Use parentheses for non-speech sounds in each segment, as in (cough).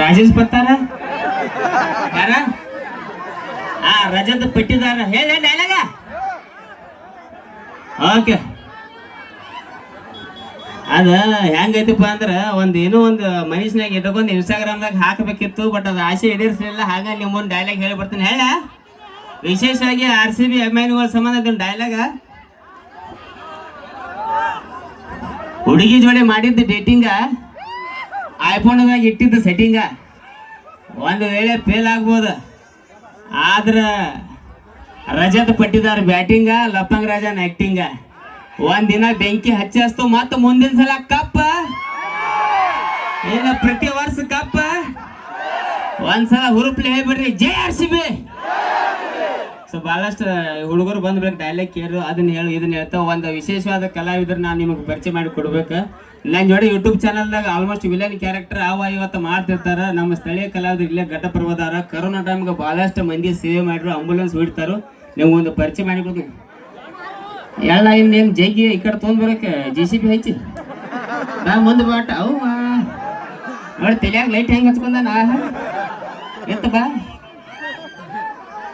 ರಾಜೇಶ್ ಪತ್ತಾರ ಯಾರ? ಆ ರಜದ ಪಟ್ಟಿದಾರ. ಹೇಳ ಡೈಲಾಗ ಓಕೆ ಅದ ಹೆಂಗೈತಿಪ್ಪ ಅಂದ್ರೆ ಒಂದ್ ಏನೋ ಒಂದು ಮನುಷ್ಯನಾಗ ಇಟ್ಕೊಂಡ್ ಇನ್ಸ್ಟಾಗ್ರಾಮ್ದಾಗ ಹಾಕಬೇಕಿತ್ತು ಬಟ್ ಅದ ಆಸೆ ಈಡೇರಿಸಲಿಲ್ಲ. ಹಾಗಾಗಿ ನಿಮ್ಮೊಂದು ಡೈಲಾಗ್ ಹೇಳಿ ಬರ್ತೀನಿ. ಹೇಳ. ವಿಶೇಷವಾಗಿ ಆರ್ ಸಿ ಬಿ ಅಭಿಮಾನಿಗಳ ಸಂಬಂಧ ಡೈಲಾಗ ಹುಡುಗಿ ಜೋಡಿ ಮಾಡಿದ್ದು ಡೇಟಿಂಗ ಐಫೋನ್ದಾಗ ಇಟ್ಟಿದ್ದ ಸೆಟ್ಟಿಂಗ ಒಂದು ವೇಳೆ ಫೇಲ್ ಆಗ್ಬೋದು. ಆದ್ರೆ ರಜತ್ ಪಟ್ಟಿದಾರ ಬ್ಯಾಟಿಂಗ ಲಪ್ಪಂಗ್ ರಾಜನ್ ಆಕ್ಟಿಂಗ ಒಂದಿನ ಬೆಂಕಿ ಹಚ್ಚಿ ಮತ್ತ ಮುಂದಿನ ಸಲ ಕಪ್ಪ ಇಲ್ಲ ಪ್ರತಿ ವರ್ಷ ಕಪ್ಪ ಒಂದ್ಸಲ ಹುರುಪ್ಲಿ ಹೇಳ್ಬಿಡ್ರಿ, ಜೆ ಆರ್ ಸಿ ಬಿ. ಸೊ ಭಾಳಷ್ಟು ಹುಡುಗರು ಬಂದ್ಬೇಕು ಡೈಲಾಗ್ ಕೇರು ಅದನ್ನ ಹೇಳಿ, ಇದನ್ನ ಹೇಳ್ತಾವ ಒಂದು ವಿಶೇಷವಾದ ಕಲಾವಿದ್ರು ನಾನು ನಿಮಗೆ ಪರಿಚಯ ಮಾಡಿ ಕೊಡ್ಬೇಕು. ನನ್ನ ಜೋಡಿ ಯೂಟ್ಯೂಬ್ ಚಾನಲ್ದಾಗ ಆಲ್ಮೋಸ್ಟ್ ವಿಲನ್ ಕ್ಯಾರೆಕ್ಟರ್ ಅವ ಇವತ್ತು ಮಾಡ್ತಿರ್ತಾರ. ನಮ್ಮ ಸ್ಥಳೀಯ ಕಲಾವಿದ್ರು ಇಲ್ಲೇ ಘಟಪರ್ವದಾರ. ಕರೋನಾ ಟೈಮ್ಗೆ ಭಾಳಷ್ಟು ಮಂದಿ ಸೇವೆ ಮಾಡಿದ್ರು ಆಂಬ್ಯುಲೆನ್ಸ್ ಬಿಡ್ತಾರೆ ನೀವು ಒಂದು ಪರಿಚಯ ಮಾಡಿ ಕೊಡ್ತೀನಿ. ಎಲ್ಲ ಇನ್ನೇನು ಜಗ್ಗಿ ಈ ಕಡೆ ತೊಗೊಂಡ್ ಬರಕ್ಕೆ ಜೆ ಸಿ ಬಿ ಹಚ್ಚಿ. ನಾ ಮುಂದೆ ಬಾಟ ಅವು ನೋಡಿ ತಲೆಯಾಗ ಲೈಟ್ ಹೆಂಗೆ ಹಚ್ಕೊಂಡ ನಾ ಎತ್ತ ಬಾ.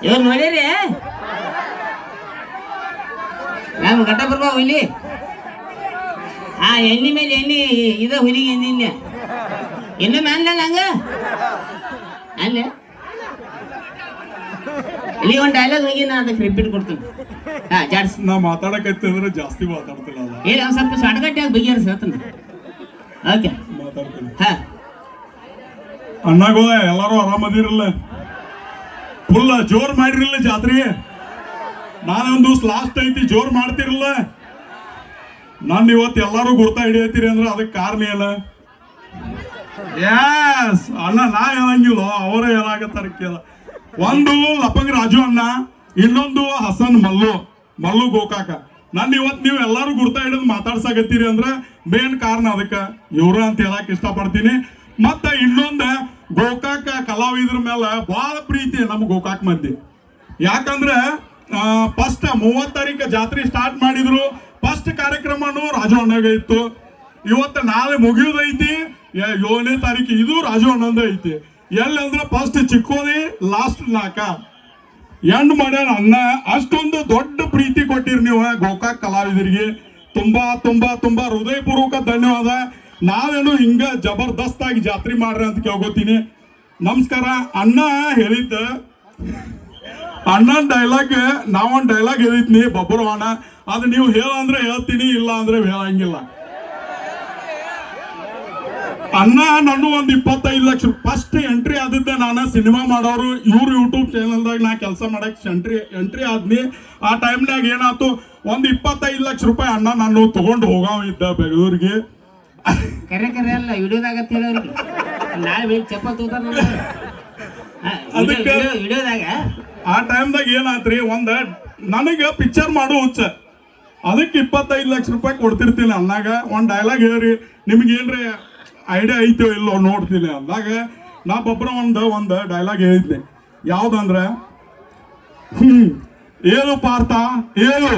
ಇವ್ರು ನೋಡಿರಿ ನಮ್ಮ ಗಟ್ಟ ಬರ್ಬ ಹುಲಿ. ಆ ಎಣ್ಣಿ ಮೇಲೆ ಎಣ್ಣಿ ಇದ ಹುಲಿಗೆ ಎಣ್ಣೆ ಇನ್ನು. ಮ್ಯಾನ್ಲಲ್ಲ ಹಂಗ? ಅಲ್ಲೇ? ಇಲ್ಲಿ ಒಂದು ಡೈಲಾಗ್ ಹೋಗಿ ನಾ ಅದಕ್ಕೆ ರಿಪೀಟ್ ಕೊಡ್ತೀನಿ ಹಾ ಜಾಡ್ಸ್. ನಾ ಮಾತಾಡಕತ್ತಿದ್ರೆ ಜಾಸ್ತಿ ಮಾತಾಡ್ತಿಲ್ಲ ಏನ್ ಒಂದ್ ಸ್ವಲ್ಪ ಶಾರ್ಟ್ಕಟ್ಟಾಗಿ ಬಗೆಹರಿಸಿ ಹೇಳ್ತೀನಿ. ಓಕೆ ಮಾತಾಡ್ತೀನಿ. ಹಾ. ಅಣ್ಣಾಗೋದ ಎಲ್ಲಾರು ಆರಾಮದಿರಲ್ಲ? ಫುಲ್ ಜೋರ್ ಮಾಡಿರಲ್ಲ ಜಾತ್ರೆ. ನಾನೊಂದು ಲಾಸ್ಟ್ ಐತಿ, ಜೋರ್ ಮಾಡ್ತಿರಲ್ಲ ನಾನು ಇವತ್ತು ಎಲ್ಲರೂ ಗುರ್ತಾ ಹಿಡಿಯತ್ತೀರಿ ಅಂದ್ರೆ ಅದಕ್ಕೆ ಕಾರಣ ಏನ? ಎಸ್ ಅಣ್ಣ, ನಾ ಹೇಳಂಗಿಲ್ಲ, ಅವರೇ ಏನಾಗತ್ತಾರ ಕೇಳ. ಒಂದು ಲಪಂಗ್ ರಾಜು ಅಣ್ಣ, ಇನ್ನೊಂದು ಹಸನ್ ಮಲ್ಲು ಮಲ್ಲು ಗೋಕಾಕ. ನನ್ನ ಇವತ್ತು ನೀವು ಎಲ್ಲರೂ ಗುರ್ತಾ ಹಿಡಿದು ಮಾತಾಡ್ಸಾಕತ್ತೀರಿ ಅಂದ್ರೆ ಮೇನ್ ಕಾರಣ ಅದಕ್ಕೆ. ಇವ್ರು ಅಂತ ಹೇಳಕ್ ಇಷ್ಟಪಡ್ತೀನಿ. ಮತ್ತೆ ಇನ್ನೊಂದು ಗೋಕಾಕ ಕಲಾವಿದ್ರ ಮೇಲೆ ಬಹಳ ಪ್ರೀತಿ ನಮ್ಮ ಗೋಕಾಕ್ ಮಂದಿ. ಯಾಕಂದ್ರೆ ಫಸ್ಟ್ ಮೂವತ್ ತಾರೀಕು ಜಾತ್ರೆ ಸ್ಟಾರ್ಟ್ ಮಾಡಿದ್ರು. ಫಸ್ಟ್ ಕಾರ್ಯಕ್ರಮನು ರಾಜು ಅಣ್ಣಗೆ ಇತ್ತು. ಇವತ್ತು ನಾಳೆ ಮುಗಿಯೋದೈತಿ ಏಳನೇ ತಾರೀಕು ಇದು ರಾಜು ಐತಿ. ಎಲ್ಲಿ ಅಂದ್ರೆ ಫಸ್ಟ್ ಚಿಕ್ಕೋದಿ ಲಾಸ್ಟ್ ನಾಕ. ಎಂಡ್ ಮಾಡ್ಯಾರ ಅಣ್ಣ. ಅಷ್ಟೊಂದು ದೊಡ್ಡ ಪ್ರೀತಿ ಕೊಟ್ಟಿರಿ ನೀವು ಗೋಕಾಕ್ ಕಲಾವಿದರಿಗೆ. ತುಂಬಾ ತುಂಬಾ ತುಂಬಾ ಹೃದಯಪೂರ್ವಕ ಧನ್ಯವಾದ. ನಾವೇನು ಹಿಂಗ ಜಬರ್ದಸ್ತ್ ಆಗಿ ಜಾತ್ರೆ ಮಾಡ್ರಿ ಅಂತ ಕೇಳ್ಕೊತೀನಿ. ನಮಸ್ಕಾರ, ಅಣ್ಣ ಹೇಳಿದ್ದ. ಅಣ್ಣನ ಡೈಲಾಗ್ ನಾವೊಂದು ಡೈಲಾಗ್ ಹೇಳಿದ್ನಿ ಬಬ್ಬರು ಅಣ್ಣ. ಅದು ನೀವು ಹೇಳ ಅಂದ್ರೆ ಹೇಳ್ತೀನಿ, ಇಲ್ಲ ಅಂದ್ರೆ ಹೇಳಂಗಿಲ್ಲ. ಅಣ್ಣ ನಾನು ಒಂದ್ ಇಪ್ಪತ್ತೈದು ಲಕ್ಷ ಫಸ್ಟ್ ಎಂಟ್ರಿ ಆದಿದ್ದೆ ನಾನು ಸಿನಿಮಾ ಮಾಡೋರು. ಇವ್ರ ಯೂಟ್ಯೂಬ್ ಚಾನಲ್ದಾಗ ನಾ ಕೆಲಸ ಮಾಡಕ್ ಎಂಟ್ರಿ ಎಂಟ್ರಿ ಆದ್ನಿ. ಆ ಟೈಮ್ನಾಗ ಏನಾಯ್ತು ಒಂದ್ ಇಪ್ಪತ್ತೈದು ಲಕ್ಷ ರೂಪಾಯಿ ಅಣ್ಣ ನಾನು ತಗೊಂಡು ಹೋಗಾವ ಇದ್ದ ಬೆಂಗಳೂರಿಗೆ. ಕರೆ ಕರೆ ಅಲ್ಲ ವಿಡಿಯೋದಾಗ ಹೇಳೋರಿಗೆ ನಾಳೆ ಬೆಳಿಗ್ಗೆ ಚಪ್ಪಲ್ ತಗೋತಾರ ಅದಕ್ಕೆ- ವಿಡಿಯೋದಾಗ ಆ ಟೈಮ್ದಾಗ ಏನಾತ್ರಿ ಒಂದ ನನಗೆ ಪಿಕ್ಚರ್ ಮಾಡೋ ಹುಚ್ಚ. ಅದಕ್ಕೆ ಇಪ್ಪತ್ತೈದು ಲಕ್ಷ ರೂಪಾಯಿ ಕೊಡ್ತಿರ್ತೀನಿ ಅಂದಾಗ ಒಂದು ಡೈಲಾಗ್ ಹೇಳ್ರಿ ನಿಮ್ಗೆ ಏನ್ರಿ ಐಡಿಯಾ ಐತೋ ಇಲ್ಲೋ ನೋಡ್ತೀನಿ ಅಂದಾಗ ನಾ ಒಬ್ಬರ ಒಂದು ಒಂದು ಡೈಲಾಗ್ ಹೇಳಿದ್ದೆ ಯಾವ್ದಂದ್ರ ಹ್ಮ್ ಏನು ಪಾರ್ಥ ಏನು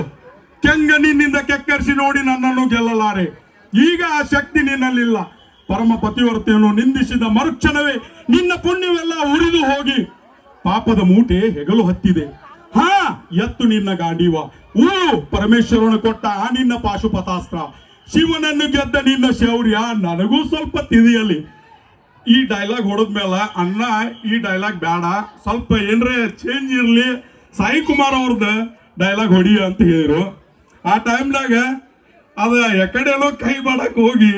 ಕೆಂಗನಿನಿಂದ ಕೆಕ್ಕರಿಸಿ ನೋಡಿ ನನ್ನನ್ನು ಗೆಲ್ಲಲಾರೆ. ಈಗ ಆ ಶಕ್ತಿ ನಿನ್ನಲ್ಲಿಲ್ಲ. ಪರಮ ಪತಿವರ್ತೆಯನ್ನು ನಿಂದಿಸಿದ ಮರುಕ್ಷಣವೇ ನಿನ್ನ ಪುಣ್ಯವೆಲ್ಲ ಉರಿದು ಹೋಗಿ. ಪಾಪದ ಮೂಟೆ ಹೆಗಲು ಹತ್ತಿದೆ. ಹಾ, ಎತ್ತು ನಿನ್ನ ಗಾಂಡೀವ. ಊ, ಪರಮೇಶ್ವರನು ಕೊಟ್ಟ ಆ ನಿನ್ನ ಪಾಶುಪತಾಸ್ತ್ರ ಶಿವನನ್ನು ಗೆದ್ದ ನಿನ್ನ ಶೌರ್ಯ ನನಗೂ ಸ್ವಲ್ಪ ತಿಳಿಯಲಿ ಈ ಡೈಲಾಗ್ ಹೊಡೆದ್ಮೇಲೆ ಅಣ್ಣ, ಈ ಡೈಲಾಗ್ ಬೇಡ. ಸ್ವಲ್ಪ ಏನ್ರೆ ಚೇಂಜ್ ಇರ್ಲಿ. ಸಾಯಿ ಕುಮಾರ್ ಅವ್ರದ್ದು ಡೈಲಾಗ್ ಹೊಡಿ ಅಂತ ಹೇಳಿದರು. ಆ ಟೈಮ್ನಾಗ ಅದ ಎಕಡೆನೋ ಕೈ ಮಾಡಕ್ ಹೋಗಿ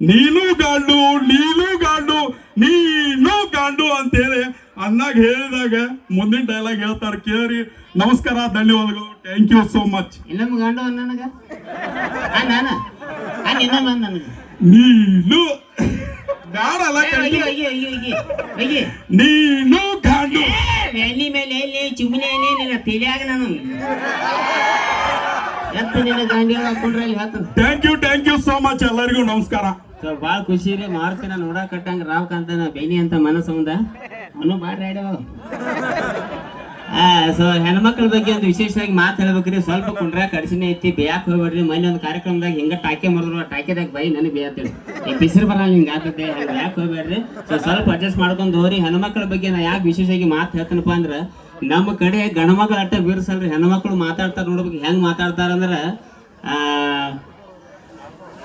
ನೀನು ಗಾಂಡು ನೀನು ಗಾಂಡು ನೀನು ಗಾಂಡು ಅಂತೇಳಿ ಅನ್ನಾಗ ಹೇಳಿದಾಗ ಮುಂದಿನ ಡೈಲಾಗ್ ಹೇಳ್ತಾರೆ. ಕೇಳಿ ನಮಸ್ಕಾರ ಧನ್ಯವಾದಗಳು. ಥ್ಯಾಂಕ್ ಯು ಸೋ ಮಚ್ ಇನ್ನೊಮ್ಮೆ ಗಂಡು ನನಗ? ನಾನ? ಆ ಇನ್ನೊಮ್ಮೆ ನನಗ? ನೀನು (laughs) ಗಾಡಲ್ಲ ನೀನು ಗಾಂಡು. ಎಲ್ಲಿ ಮೇಲೆ ಎಲ್ಲಿ ಚುಮ್ನೆ ನಿನ್ನ ತಿಳಿಯಾಗ ನಾನು. ಎತ್ತ ನಿನ್ನ ಗಾಂಡಿ ಹಾಕೊಂಡ್ರೆ ಅಲ್ಲಿ ಹೇಳ್ತಾನೆ thank you thank you so much ಎಲ್ಲರಿಗೂ ನಮಸ್ಕಾರ. ಸೊ ಭಾಳ ಖುಷಿ ರೀ ಮಾರ್ತಿನ ನೋಡಕ್ ಕಟ್ಟಂಗ ರಾವ್ ಕಾಂತನ ಬೇನಿ ಅಂತ ಮನಸ್ಸು ಮುಂದ. ಅವನು ಭಾಳ ರೆಡಿ ಸೊ ಹೆಣ್ಮಕ್ಳ ಬಗ್ಗೆ ಒಂದು ವಿಶೇಷವಾಗಿ ಮಾತು ಹೇಳ್ಬೇಕ್ರಿ ಸ್ವಲ್ಪ ಕುಂಡ್ರ ಕಡಿಸಿನೇ ಐತಿ ಬೇಯಾಕ್ ಹೋಗ್ಬೇಡ್ರಿ. ಮೊನ್ನೆ ಒಂದು ಕಾರ್ಯಕ್ರಮದಾಗ ಹಿಂಗ ಟಾಕೆ ಮಾಡಿದ್ರು ಆ ಟಾಕೆದಾಗ ಬೈ ನನಗೆ ಬೇಯತ್ತೇಳಿ ಈ ಬಿಸಿರು ಬರಲ್ಲ ಹಿಂಗೆ ಆಗುತ್ತೆ ಹಂಗೆ ಬೇಯಾಕ್ ಹೋಗ್ಬೇಡ್ರಿ. ಸೊ ಸ್ವಲ್ಪ ಅಡ್ಜಸ್ಟ್ ಮಾಡ್ಕೊಂಡು ಹೋಗ್ರಿ. ಹೆಣ್ಮಕ್ಳ ಬಗ್ಗೆ ನಾ ಯಾಕೆ ವಿಶೇಷವಾಗಿ ಮಾತು ಹೇಳ್ತೇನಪ್ಪ ಅಂದ್ರೆ ನಮ್ಮ ಕಡೆ ಗಂಡ್ಮಕ್ಳು ಅಟ್ಟ ಬೀರ್ಸಲ್ರಿ. ಹೆಣ್ಮಕ್ಳು ಮಾತಾಡ್ತಾರ ನೋಡ್ಬೇಕು, ಹೆಂಗ್ ಮಾತಾಡ್ತಾರ ಅಂದ್ರ, ಆ,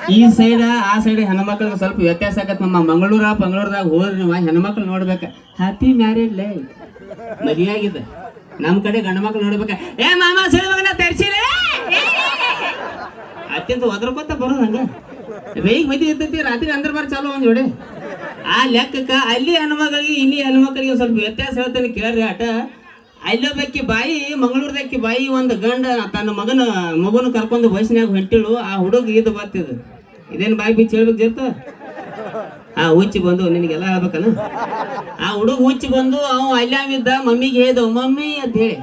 ಈ ಸೈಡ್, ಆ ಸೈಡ್ ಹೆಣ್ಮಕ್ಳಿಗೆ ಸ್ವಲ್ಪ ವ್ಯತ್ಯಾಸ ಆಗತ್ತೆ ನಮ್ಮ ಮಂಗಳೂರ ಬೆಂಗಳೂರದಾಗ ಹೋದ್ರಿ ನೀವು, ಹೆಣ್ಮಕ್ಳು ನೋಡ್ಬೇಕ. ಹ್ಯಾಪಿ ಮ್ಯಾರೇಜ್ ಲೇ ಮದುವೆ ಆಗಿದೆ ನಮ್ಮ ಕಡೆ ಗಂಡ ಮಕ್ಳು ನೋಡ್ಬೇಕ. ಏ ಮಾಮ, ಸರಿ ತರ್ಸಿ ತರ್ಸಿಲೆ ಅತ್ಯಂತ ಒದರ್ಕೊತ ಬರೋದು ಹಂಗ. ಬೇಗ ಮದಿ ಇರ್ತೈತಿ, ರಾತ್ರಿ ಅಂದ್ರ ಬಾರ್ ಚಾಲು ಒಂದ್ ಜೋಡಿ. ಆ ಲೆಕ್ಕಕ್ಕ ಅಲ್ಲಿ ಹೆಣ್ಮಕ್ಳಿಗೆ ಇಲ್ಲಿ ಹೆಣ್ಮಕ್ಳಿಗೆ ಸ್ವಲ್ಪ ವ್ಯತ್ಯಾಸ ಹೇಳ್ತಾನೆ ಕೇಳ್ರಿ ಆಟ. ಅಲ್ಲೊಬ್ಬಾಕಿ ಬಾಯಿ, ಮಂಗಳೂರ್ದಕ್ಕಿ ಬಾಯಿ ಒಂದು ಗಂಡ ತನ್ನ ಮಗನ ಮಗನ ಕರ್ಕೊಂಡು ಬಸ್ನ್ಯಾಗ ಹೊಂಟಿಳು. ಆ ಹುಡುಗ ಇದು ಬರ್ತಿದ್ ಇದೇನು ಬಾಯಿ ಬಿಚ್ಚಿ ಹೇಳ್ಬೇಕು ಜರ್ತ? ಆ ಉಚ್ಚಿ ಬಂದು, ನಿನಗೆಲ್ಲ ಹೇಳ್ಬೇಕಲ್ಲ ಆ ಹುಡುಗ ಉಚ್ಚಿ ಬಂದು, ಅವ ಅಲ್ಲಾಮಿದ್ದ ಮಮ್ಮಿಗೆ ಹೇಳ್ದ ಮಮ್ಮಿ ಅಂತ ಹೇಳಿ.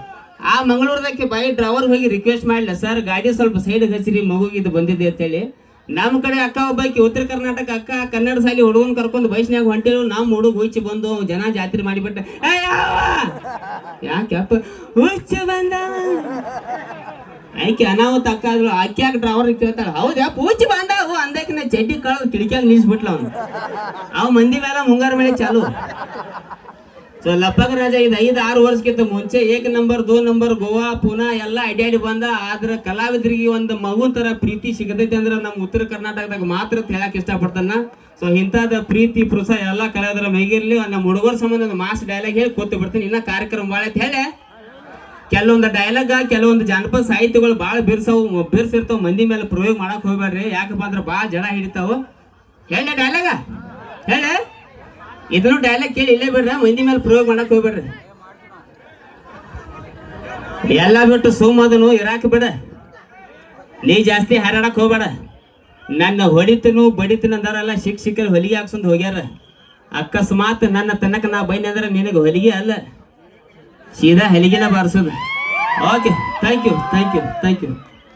ಆ ಮಂಗಳೂರದಕ್ಕೆ ಬಾಯಿ ಡ್ರೈವರ್ ಹೋಗಿ ರಿಕ್ವೆಸ್ಟ್ ಮಾಡಲ, ಸರ್, ಗಾಡಿ ಸ್ವಲ್ಪ ಸೈಡ್ ಹಚ್ಚಿರಿ ಮಗುಗಿದ್ದು ಬಂದಿದೆ ಅಂತ ಹೇಳಿ. ನಮ್ಮ ಕಡೆ ಅಕ್ಕ ಒಬ್ಬಾಕಿ, ಉತ್ತರ ಕರ್ನಾಟಕ ಅಕ್ಕ, ಕನ್ನಡ ಸಾಲಿ ಹುಡುಗನ್ ಕರ್ಕೊಂಡು ಬೈಸ್ನಾಗ ಹೊಂಟಿರು ನಮ್ಮ ಹುಡುಗ ಹುಚ್ಚಿ ಬಂದು ಅವ್ ಜನ ಜಾತ್ರೆ ಮಾಡಿಬಿಟ್ಟ ಯಾಕೆ ಅಪ್ಪ? ಹುಚ್ಚ ಬಂದ. ಆಕೆ ಅನಾಹುತ ಅಕ್ಕ ಆದ್ರು, ಆಕೆ ಯಾಕೆ ಡ್ರೈವರ್ ಕೇಳ್ತಾಳ? ಹೌದಾ ಹುಚ್ಚಿ ಬಂದ ನಾ ಚಡ್ಡಿ ಕಳೆದು ಕಿಡಿಕ್ಯಾಗ ನಿಲ್ಸ್ಬಿಟ್ಲ ಅವನು. ಅವ್ ಮಂದಿ ಮೇಲೆ ಮುಂಗಾರ ಮೇಲೆ ಚಾಲು. ಸೊ ಲಪ್ಪಗ ರಾಜ ಇದು ಐದು, ಆರು ವರ್ಷಕ್ಕಿಂತ ಮುಂಚೆ ಏಕ ನಂಬರ್, ದೋ ನಂಬರ್, ಗೋವಾ, ಪುನಾ ಎಲ್ಲ ಅಡ್ಡಾಡಿ ಬಂದ. ಆದ್ರ ಕಲಾವಿದರಿಗೆ ಒಂದು ಮಗು ತರ ಪ್ರೀತಿ ಸಿಗತೈತಿ ಅಂದ್ರೆ ನಮ್ಮ ಉತ್ತರ ಕರ್ನಾಟಕದಾಗ ಮಾತ್ರ ಹೇಳಕ್ ಇಷ್ಟಪಡ್ತಾನ ಸೊ ಇಂಥದ ಪ್ರೀತಿ, ಪ್ರೋತ್ಸಾಹ ಎಲ್ಲ ಕಲಾವಿದರ ಮೈಗಿರ್ಲಿ ನಮ್ಮ ಹುಡುಗರ ಸಂಬಂಧ ಒಂದು ಮಾಸ್ ಡೈಲಾಗ್ ಹೇಳಿ ಕೂತು ಬಿಡ್ತೀನಿ. ಇನ್ನ ಕಾರ್ಯಕ್ರಮ ಭಾಳ ಅಂತ ಹೇಳಿ? ಕೆಲವೊಂದು ಡೈಲಾಗ ಕೆಲವೊಂದು ಜಾನಪದ ಸಾಹಿತ್ಯಗಳು ಭಾಳ ಬಿರ್ಸವು, ಬಿರ್ಸಿರ್ತಾವ. ಮಂದಿ ಮೇಲೆ ಪ್ರಯೋಗ ಮಾಡಕ್ ಹೋಗ್ಬೇಡ್ರಿ ಯಾಕಪ್ಪ ಅಂದ್ರೆ ಭಾಳ ಜಡ ಹಿಡಿತಾವು. ಹೇಳ ಡೈಲಾಗ ಹೇಳ? ಇದನ್ನು ಡೈಲಾಗ್ ಕೇಳಿ ಇಲ್ಲೇ ಬಿಡ್ರಿ ಮಂದಿ ಮೇಲೆ ಪ್ರಯೋಗ ಮಾಡಕ್ ಹೋಗ್ಬೇಡ್ರಿ. ಎಲ್ಲ ಬಿಟ್ಟು ಸೋಮದನು ಇರಾಕ್ ಬಿಡ. ನೀ ಜಾಸ್ತಿ ಹಾರಾಡಕ್ ಹೋಗ್ಬೇಡ. ನನ್ನ ಹೊಡಿತನು ಬಡಿತನು ಅಂದಾರಲ್ಲ ಶಿಕ್ಷಕರು ಹೊಲಿಗೆ ಹಾಕ್ಸೊಂದು ಹೋಗ್ಯಾರ. ಅಕಸ್ಮಾತ್ ನನ್ನ ತನಕ ನಾ ಬೈನ ಅಂದ್ರೆ ನಿನಗೆ ಹೊಲಿಗೆ ಅಲ್ಲ. ಸೀದಾ ಹೆಲಿಗೆನ ಬಾರಿಸೋದು. Okay thank you thank you thank you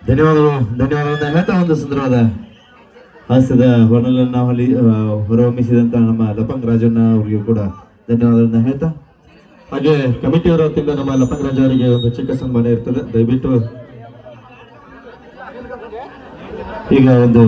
ಧನ್ಯವಾದಗಳು ಧನ್ಯವಾದಗಳು. ಹೇಳ್ತಾ ಒಂದು ಸುಂದರವಾದ ಹಾಸ್ಯದ ಹೊನಲನ್ನು ಹೊಲಿ ಅಲ್ಲಿ ಹೊರಹೊಮ್ಮಿಸಿದಂತ ನಮ್ಮ ಲಪಂಗ್ ರಾಜಣ್ಣ ಅವರಿಗೂ ಕೂಡ ಧನ್ಯವಾದಗಳನ್ನ ಹೇಳ್ತಾ. ಹಾಗೆ ಕಮಿಟಿಯವರ ವತಿಯಿಂದ ನಮ್ಮ ಲಪಂಗ್ ರಾಜ ಅವರಿಗೆ ಒಂದು ಚಿಕ್ಕ ಸನ್ಮಾನ ಇರ್ತದೆ. ದಯವಿಟ್ಟು ಈಗ ಒಂದು